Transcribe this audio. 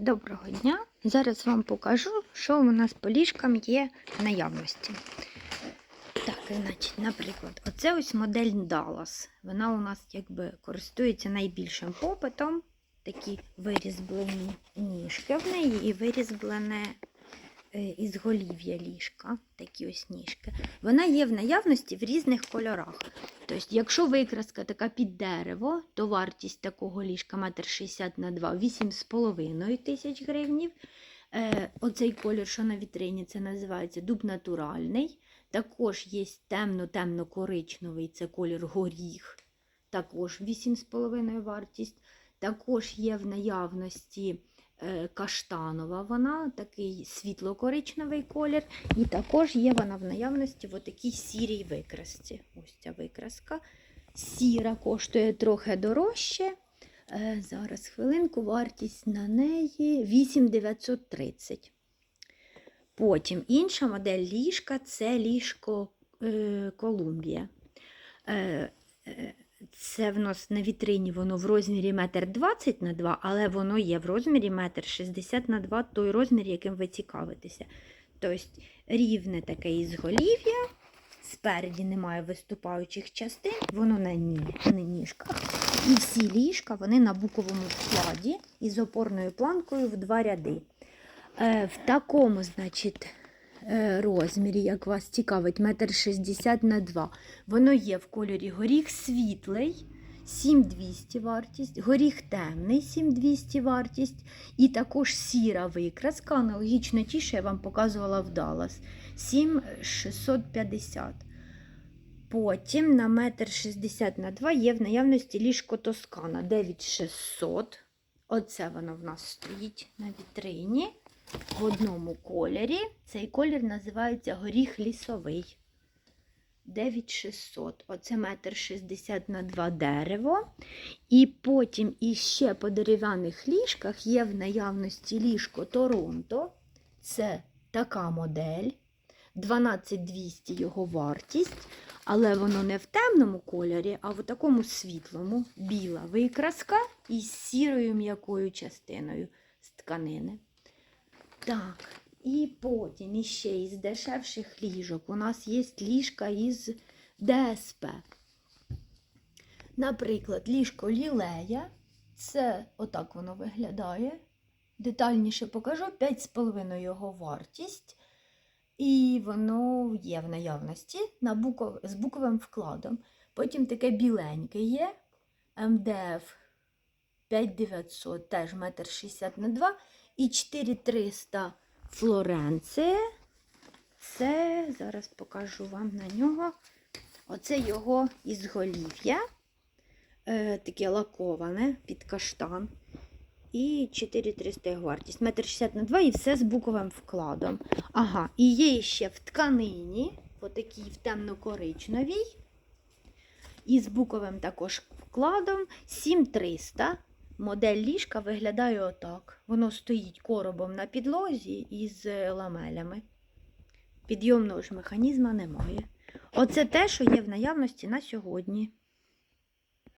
Доброго дня! Зараз вам покажу, що у нас по ліжкам є в наявності. Так, значить, наприклад, оце ось модель Dallas. Вона у нас якби користується найбільшим попитом. Такі вирізблені ніжки в неї і вирізблене е, ізголів'я ліжка. Такі ось ніжки. Вона є в наявності в різних кольорах. Тобто, якщо викраска така під дерево, то вартість такого ліжка 1,60 на 2 8,5 тисяч гривнів. Е, оцей колір, що на вітрині, це називається дуб натуральний. Також є темно-темно-коричневий, це колір горіх, також 8,5 вартість. Також є в наявності каштанова вона, такий світло-коричневий колір. І також є вона в наявності в такій сірій викрасці. Ось ця викраска. Сіра коштує трохи дорожче. Е, зараз хвилинку, вартість на неї 8930. Потім інша модель ліжка це ліжко е, Колумбія. Це в нас на вітрині воно в розмірі 1,20 на 2, але воно є в розмірі 1,60 на 2, той розмір, яким ви цікавитеся. Тобто рівне таке ізголів'я, спереді немає виступаючих частин, воно на, ні, на ніжках. І всі ліжка вони на буковому складі із опорною планкою в два ряди. Е, в такому, значить, розмірі, як вас цікавить, 1,60 м на 2. Воно є в кольорі горіх світлий, 7200 вартість, горіх темний, 7200 вартість, і також сіра викраска, аналогічно ті, що я вам показувала в Dallas, 7650. Потім на 1,60 на 2 є в наявності ліжко Тоскана 9600. Оце воно в нас стоїть на вітрині в одному кольорі. Цей колір називається горіх лісовий. 9600. Оце 1,60 на 2 дерево. І потім іще по дерев'яних ліжках є в наявності ліжко Торонто. Це така модель. 12200 його вартість, але воно не в темному кольорі, а в такому світлому, біла викраска із сірою м'якою частиною з тканини. Так, і потім іще із дешевших ліжок у нас є ліжка із ДСП. Наприклад, ліжко лілея. Це отак воно виглядає. Детальніше покажу 5,5 його вартість. І воно є в наявності на букв... з буковим вкладом. Потім таке біленьке є. МДФ 5900, теж 1,60 на 2 і 4300 Флоренція. Це, зараз покажу вам на нього. Оце його ізголів'я. Е, таке лаковане під каштан. І 4300 його вартість. 1,60 на 2 і все з буковим вкладом. Ага, і є ще в тканині, отакій в темно-коричневій. І з буковим також вкладом 7300. Модель ліжка виглядає отак. Воно стоїть коробом на підлозі із ламелями. Підйомного ж механізма немає. Оце те, що є в наявності на сьогодні.